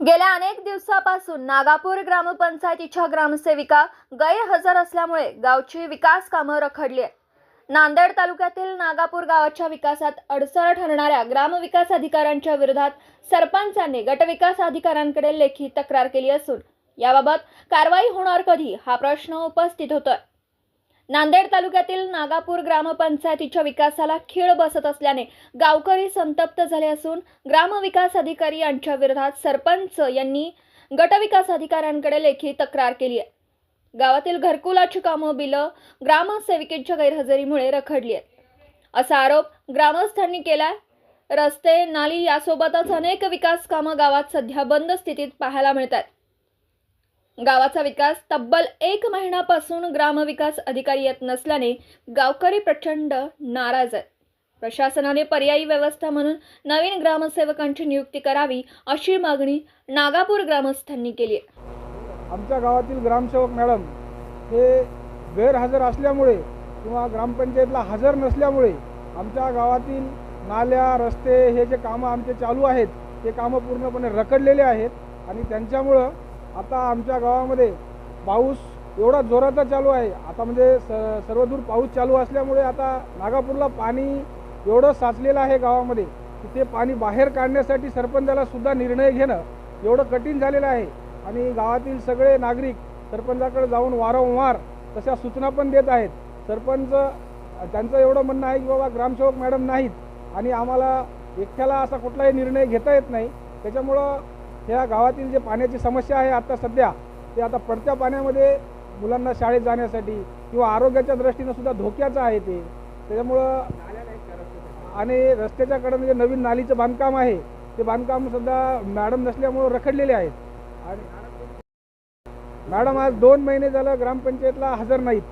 गेल्या अनेक दिवसापासून नागापूर ग्रामपंचायतीच्या ग्रामसेविका गैरहजर असल्यामुळे गावची विकास कामं रखडली आहेत. नांदेड तालुक्यातील नागापूर गावाच्या विकासात अडसर ठरणाऱ्या ग्रामविकास अधिकाऱ्यांच्या विरोधात सरपंचांनी गटविकास अधिकाऱ्यांकडे लेखी तक्रार केली असून याबाबत कारवाई होणार कधी हा प्रश्न उपस्थित होतोय. नांदेड तालुक्यातील नागापूर ग्रामपंचायतीच्या विकासाला खीळ बसत असल्याने गावकरी संतप्त झाले असून ग्रामविकास अधिकारी यांच्या विरोधात सरपंच यांनी गटविकास अधिकाऱ्यांकडे लेखी तक्रार केली आहे. गावातील घरकुलाची कामं बिलं ग्रामसेविकेच्या गैरहजेरीमुळे रखडली आहेत. असा आरोप ग्रामस्थांनी केलाय. रस्ते नाली यासोबतच अनेक विकास कामं गावात सध्या बंद स्थितीत पाहायला मिळतात गावाचा विकास तब्बल एक महिन्यापासून ग्रामविकास अधिकारी येत नसल्याने गावकरी प्रचंड नाराज आहेत. प्रशासनाने पर्यायी व्यवस्था म्हणून नवीन ग्रामसेवकांची नियुक्ती करावी अशी मागणी नागापूर ग्रामस्थांनी केली आहे. आमच्या गावातील ग्रामसेवक मॅडम हे गैरहजर असल्यामुळे किंवा ग्रामपंचायतला हजर नसल्यामुळे आमच्या गावातील नाल्या रस्ते हे जे कामं आमचे चालू आहेत ते कामं पूर्णपणे रखडलेले आहेत आणि त्यांच्यामुळं आता आमच्या गावामध्ये पाऊस एवढा जोराचा चालू आहे. आता म्हणजे स सर्वदूर पाऊस चालू असल्यामुळे आता नागापूरला पाणी एवढं साचलेलं आहे गावामध्ये की ते पाणी बाहेर काढण्यासाठी सरपंचाला सुद्धा निर्णय घेणं एवढं कठीण झालेलं आहे. आणि गावातील सगळे नागरिक सरपंचाकडे जाऊन वारंवार तशा सूचना पण देत आहेत. सरपंच त्यांचं एवढं म्हणणं आहे की बाबा ग्रामसेवक मॅडम नाहीत आणि आम्हाला एकट्याला असा कुठलाही निर्णय घेता येत नाही. त्याच्यामुळं ह्या गावातील जे पाण्याची समस्या आहे आता सध्या ते आता पडत्या पाण्यामध्ये मुलांना शाळेत जाण्यासाठी किंवा आरोग्याच्या दृष्टीनं सुद्धा धोक्याचं आहे ते. त्याच्यामुळं आणि रस्त्याच्याकडं जे नवीन नालीचं बांधकाम आहे ते बांधकाम सुद्धा मॅडम नसल्यामुळं रखडलेले आहेत. आणि मॅडम आज दोन महिने झालं ग्रामपंचायतला हजर नाहीत.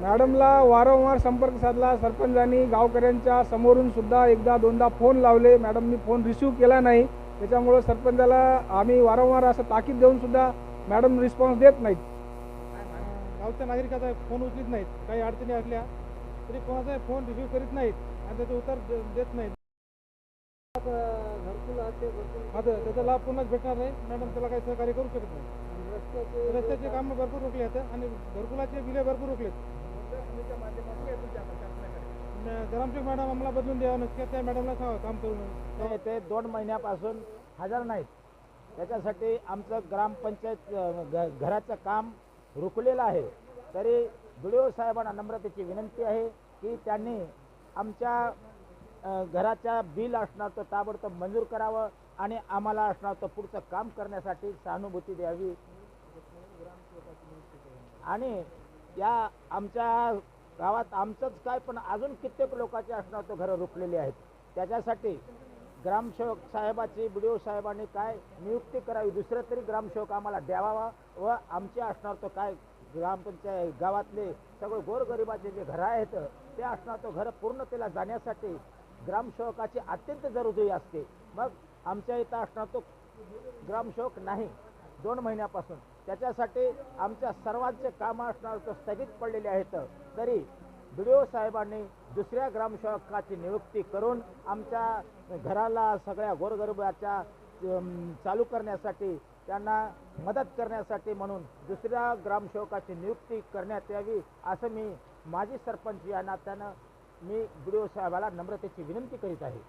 मॅडमला वारंवार संपर्क साधला सरपंचांनी गावकऱ्यांच्या समोरून सुद्धा एकदा दोनदा फोन लावले. मॅडमनी फोन रिसिव्ह केला नाही. त्याच्यामुळं सरपंचाला आम्ही वारंवार असं ताकीद देऊन सुद्धा मॅडम रिस्पॉन्स देत नाहीत. गावच्या नागरिकाचा फोन उचलित नाहीत. काही अडचणी असल्या तरी कोणाचाही फोन रिसिव्ह करीत नाहीत आणि त्याचे उत्तर देत नाहीत. आता त्याचा लाभ पुन्हाच भेटणार नाही. मॅडम त्याला काही सहकार्य करू शकत नाही. रस्त्याचे कामं भरपूर रोखले आहेत आणि घरकुलाचे बिले भरपूर रोखलेत. म- मॅडम आम्हाला बदलून द्या नक्की त्या मॅडमला सांगा काम करून. ते ते दोन महिन्यापासून हजार नाहीत. त्याच्यासाठी आमचं ग्रामपंचायत अ, घ घराचं काम रुकलेलं आहे. तरी बी साहेबांना नम्रतेची विनंती आहे की त्यांनी आमच्या अ, घराच्या बिल असणार तर ताबडतोब मंजूर करावं आणि आम्हाला असणार तर पुढचं काम करण्यासाठी सहानुभूती द्यावी. आणि या आमच्या गावात आमचंच काय पण अजून कित्येक लोकांचे असणार तो घरं रुपलेली आहेत. त्याच्यासाठी ग्रामसेवक साहेबाची बी ओ साहेबांनी काय नियुक्ती करावी दुसरं तरी ग्रामसेवक आम्हाला द्यावा व आमचे असणार तो काय ग्रामपंचायत गावातले सगळे गोरगरिबाचे जे घरं आहेत ते असणार तो घरं पूर्णतेला जाण्यासाठी ग्रामसेवकाची अत्यंत जरुरी असते. मग आमच्या इथं असणार तो ग्रामसेवक नाही. दोन महिन्यापासून. त्याच्यासाठी आमच्या सर्वांचे कामं असणार तर स्थगित पडलेले आहेत. तरी बी साहेबांनी दुसऱ्या ग्रामसेवकाची नियुक्ती करून आमच्या घराला सगळ्या गोरगरिबाच्या चालू करण्यासाठी त्यांना मदत करण्यासाठी म्हणून दुसऱ्या ग्रामसेवकाची नियुक्ती करण्यात यावी असं मी माजी सरपंच या नात्यानं मी बी साहेबाला नम्रतेची विनंती करीत आहे.